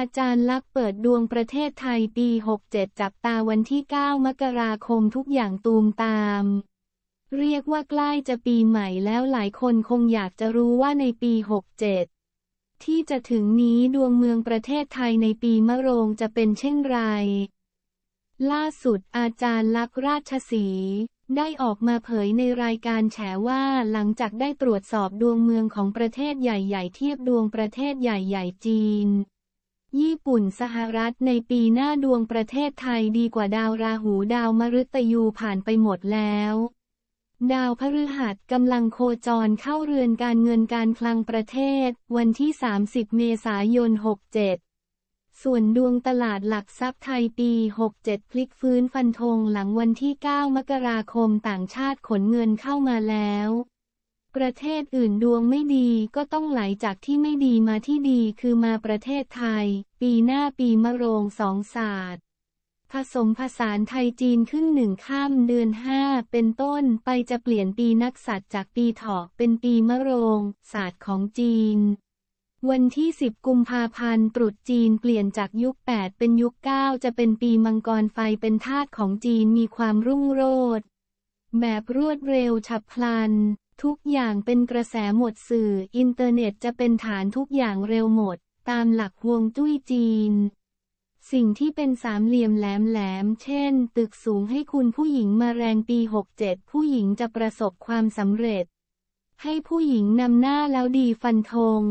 อาจารย์ลักษ์เปิดดวงประเทศไทยปี 67 จับตาวันที่ 9 มกราคมทุกอย่างตูมตาม เรียกว่าใกล้จะปีใหม่แล้วหลายคนคงอยากจะรู้ว่าในปี 67 ที่จะถึงนี้ดวงเมืองประเทศไทยในปีมะโรงจะเป็นเช่นไร ล่าสุดอาจารย์ลักษ์ราชสีได้ออกมาเผยในรายการแฉว่าหลังจากได้ตรวจสอบดวงเมืองของประเทศใหญ่ ๆ เทียบดวงประเทศใหญ่ ๆ จีน ญี่ปุ่นสหรัฐในปีหน้าดวงประเทศไทยดีกว่าดาวราหูดาวมฤตยูผ่านไปหมดแล้ว ดาวพฤหัสกำลังโคจรเข้าเรือนการเงินการคลังประเทศ วันที่ 30 เมษายน 67 ส่วนดวงตลาดหลักทรัพย์ไทยปี 67 พลิกฟื้นฟันธงหลังวันที่ 9 มกราคมต่างชาติขนเงินเข้ามาแล้ว ประเทศอื่นดวงไม่ดีก็ต้องไหลจากที่ไม่ดีมาที่ดีคือมาประเทศไทย ปีหน้าปีมะโรงสองศาสตร์ ผสมผสานไทยจีนขึ้นหนึ่งข้ามเดือนห้าเป็นต้นไปจะเปลี่ยนปีนักษัตริย์จากปีเถาะเป็นปีมะโรงศาสตร์ของจีน วันที่ 10 กุมภาพันธ์ตรุษจีนเปลี่ยนจากยุค 8 เป็นยุค 9 จะเป็นปีมังกรไฟเป็นธาตุของจีนมีความรุ่งโรจน์แบบรวดเร็วฉับพลัน ทุกอย่างเป็นกระแสหมดสื่อ อินเทอร์เน็ตจะเป็นฐานทุกอย่างเร็วหมด ตามหลักฮวงจุ้ยจีน สิ่งที่เป็นสามเหลี่ยมแหลมๆเช่น ตึกสูงให้คุณผู้หญิงมาแรงปี 67 ผู้หญิงจะประสบความสำเร็จ ให้ผู้หญิงนำหน้าแล้วดีฟันธง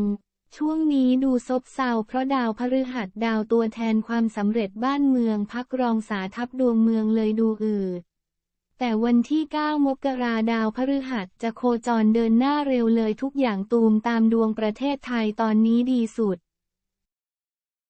ช่วงนี้ดูซบเซาเพราะดาวพฤหัสดาวตัวแทนความสำเร็จบ้านเมืองพักรองสาทับดวงเมืองเลยดูอืด แต่วันที่ 9 มกราดาวพฤหัสจะโคจรเดินหน้าเร็วเลยทุกอย่างตูมตามดวงประเทศไทยตอนนี้ดีสุด